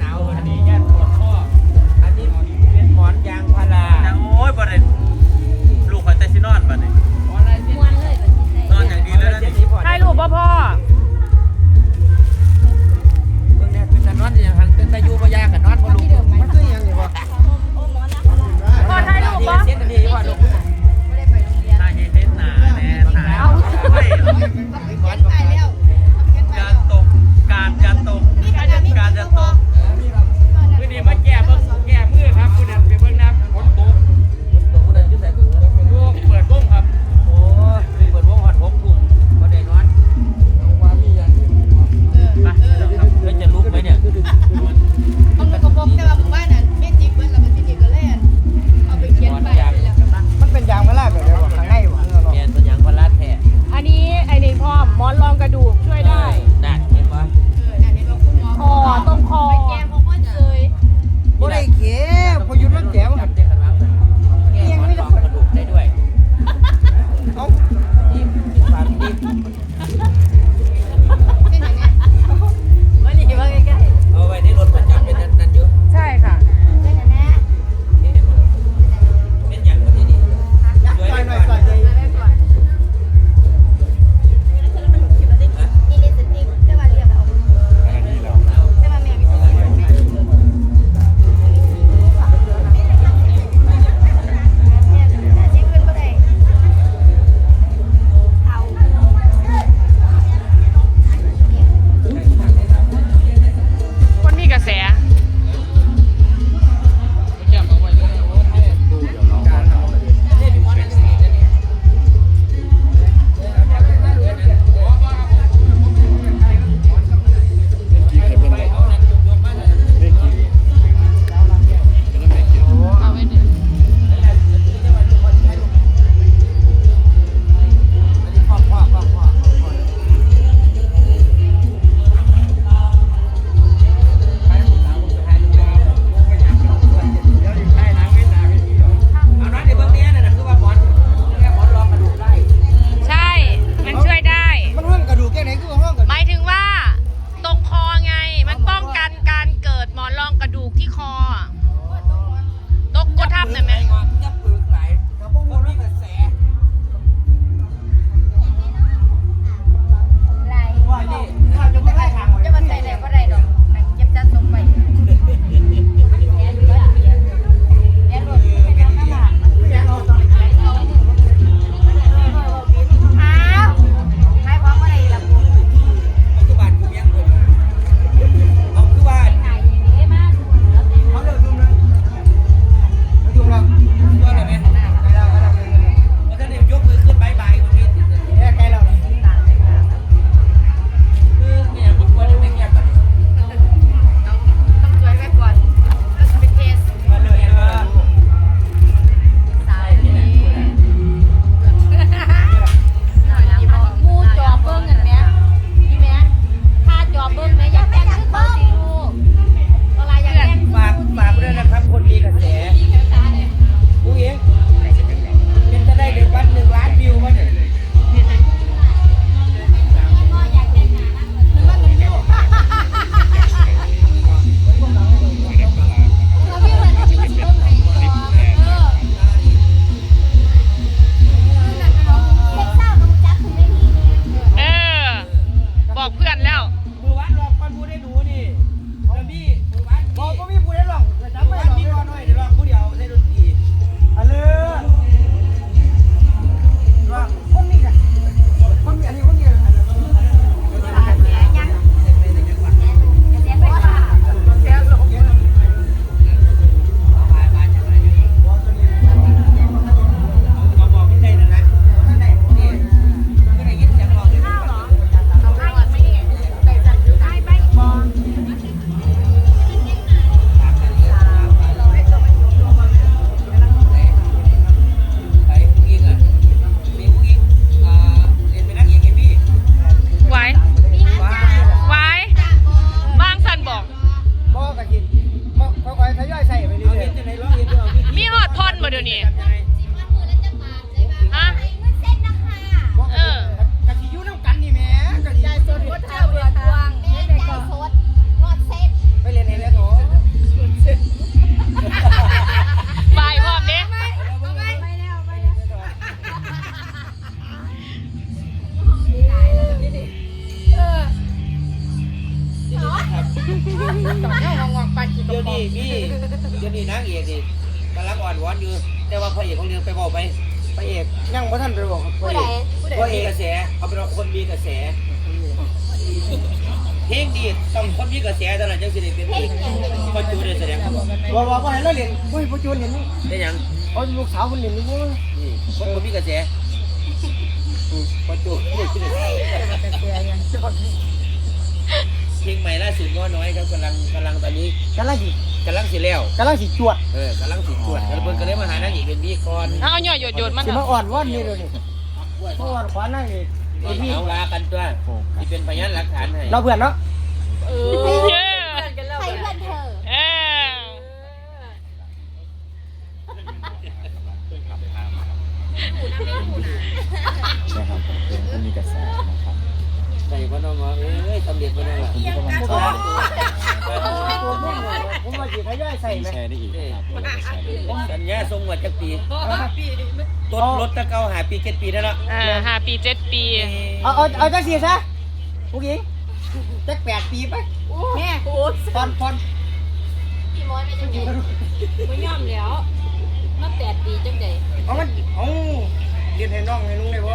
หนาว เงางอกปานกี่เดี๋ยวนี้มีเดี๋ยวนี้นางเอกนี่กำลังอ่อนหวานอยู่ แต่ว่าพระเอกของเรื่องไปบอกไปพระเอกยังบ่ทันไปบอกผู้ใดผู้ใดพระเอกกระแสเอาเป็นว่าคนมีกระแสเพลงดีต้องคนมีกระแสเท่านั้นจังสิได้เป็นเพลงคนจูได้แสดงครับบ่บ่บ่ให้เราเรียนบ่ให้ผู้จูนเห็นนี่ได้หยังเอาลูกสาวคนเรียนนี่บ่นี่คนบ่มีกระแสคนจูนี่คือเพลงใหม่ล่า สุดง้อน้อยครับกำลังกำลังตอนนี้กำลังสิกำลังสิแล้วกำลังสิจวดเออกำลังสิตรวจแล้วเพิ่นก็เลยมาหานางเอกเป็นพี่ก่อนเอาหยอดหยดหยดมันสิเถมาอะอ่อนวอนนี่เดี๋ยวนี้เมื่อวานขวานั่งนี่เอ็พี่เอาลากันตัวที่เป็นพยานหลักฐานให้เราเพื่อนเนาะเออ ใครเพื่อนเธอ เออ นะครับเป็นผู้มีกระแสนะครับ ใส่พ่อน้องว่าเอ้ยสำเร็จพ่อน้องล่ะ คุณผู้ชมกำลังแชร์ ตัวม่วงผมว่าสิ ทยอยใส่ไหม แชร์ได้อีกนะครับเราจะแชร์ได้อีกสัญญาทรงวัดจักปีต้นรถตะเกาหาปีเจ็ดปีแล้วเนาะอ่าห้าปีเจ็ดปี เอาเอาเอาจังซี่ซะผู้หญิงจัก8ปีไปแม่พอนพอนพี่มอนไม่จังไดบ่ยอมแล้วมาแปดปีจังไดเอามันเอาเรียนให้น้องให้ลุงได้บ่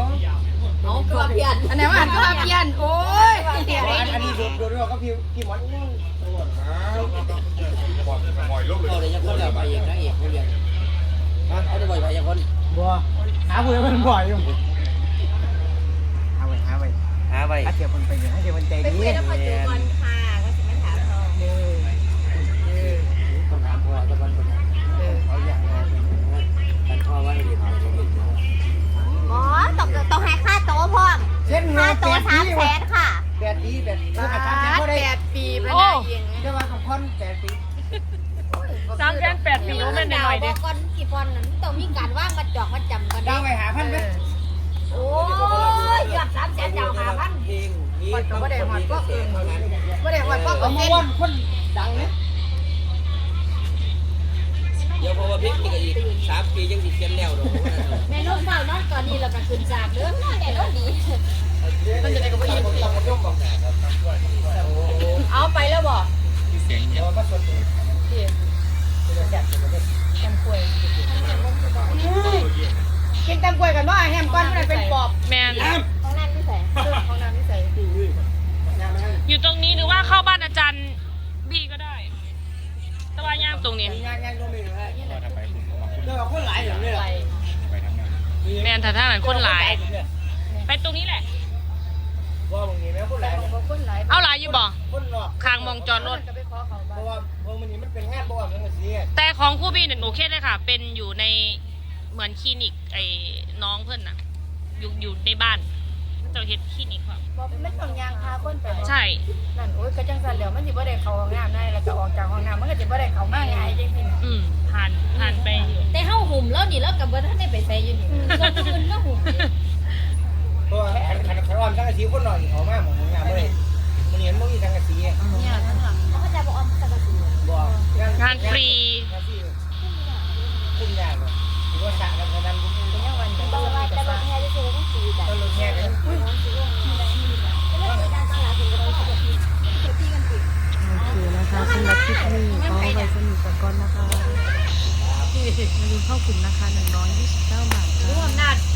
เอาคือว่าเพี้ยนอันไหนว่าอันคือว่าเพี้ยนโอ้ยเพี้ยนอันอันนี้โดดโดดด้วยกับพี่พี่หมอนอุ้ง เอาเลยยังคนแล้วไปเอกนางเอกเขาเรียนเอาจะบ่อยไปยังคนบ่หาผู้ใดมันบ่อยอยู่หาไว้หาไว้หาไปหาเสียคนไปเนี่ยให้เสียคนใจไปดีคุยแล้วพอเจอก่อนค่ะว่าสิมาถามเราต้องถามพ่อตะวันคนเขาอยากเอาแต่พ่อว่าให้เรียนเอาอ๋อต้องต้องให้ค่าโต๊ะพร้อมเช่นค่าเงินโต๊ะ8สามปีแสนค่ะแปดปีแปดปีกับสามแสนก็ได้แปดปีเป็นโอ้ไงยิงเรียกว่ากับคนแปดปี สามแสนแปดปีโอ้แม่นหน่อยๆเด้ก่อนกี่ปอนนั้นต้องมีการว่างมาจอกมาจำกันดาวไปหาพันไหมโอ้ยยอดสามแสนเจ้าหาพันเพลงนี้มันก็บ่ได้ฮอดก็เอิ้นเท่านั้นไม่ได้ว่าก็เอาเปอร์มาเซ็นวันต์คนดังเนี่ยเดี๋ยวเพราะว่าเพลงนี้ก็อีกสามปียังสิเขียนแล้วดอกแม่น้องเฝ้านอนก่อนนี่แล้วก็ขึ้นจากเด้อนอนแต่นอนดีมันจะได้กับว่าอีกต้องมาย่อมบอกนะครับเอาไปแล้วบ่เสียงเงีย บกินตำกล้วยกันว่าแฮมก้อนมันเป็นปอบแมนของนั่นไม่ใส่ของนั่นไม่ใส่อยู่ตรงนี้หรือว่าเข้าบ้านอาจารย์บีก็ได้แตะวันย่างตรงนี้งานงานก็ไม่ได้ก็ทำไปคุณก็มาเดี๋ยวคนหลายอย่างเลยไปทำงานแมนถ้าทางนั้นคนหลาย ไปตรงนี้แหละว่าบางทีแม่คนหลายคนหลายเอาหลายอยู่บ่คนนอกคางมองจอดรถก็ไปขอเขาเพบ้านราะว่าเพราะมันนี่มันเป็นงานบ่ว่ามันก็เสียแต่ ของคู่พี่เนี่ยโอเคเลยค่ะ เป็นอยู่ในเหมือนคลินิกไอ้น้องเพื่อนน่ะอยู่อยู่ในบ้านเจ้าเฮ็ดคลินิกค่ะบ่ไม่ต้องยางพาคนไปใช่นั่นโอ้ยก็จังซั่นแล้วมันสิบ่ได้เข้าห้องน้ำได้แล้วก็ออกจากห้องน้ำมันก็สิบ่ได้เข้ามาง่ายจังซี่อืมผ่านผ่านไปอยู่แต่เฮาหุ่มแล้วนี่แล้วก็บ่ทันได้ไปใส่อยู่นี่คนอื่นก็หุ่มเพราะว่าขันขันขันอ่อนสังกะสีคนหน่อยเขามาหมองงานเลยมันเห็นบ่มีสังกะสีเนี่ยทั้งหลังเขาก็จะบ่ออมสักที บ่งานฟรีงานฟรี คุ้มยากเลยหรือว่าสระกันเท่านั้นเป็นยังวันแต่บ่ว่าแต่บ่แท้ที่สุดต้องสีจ้ะต้นรถแห่กันโอเคนะคะสำหรับคลิปนี้ขอไว้สนิทก่อนนะคะอย่าลืมเข้ากลุ่มนะคะ129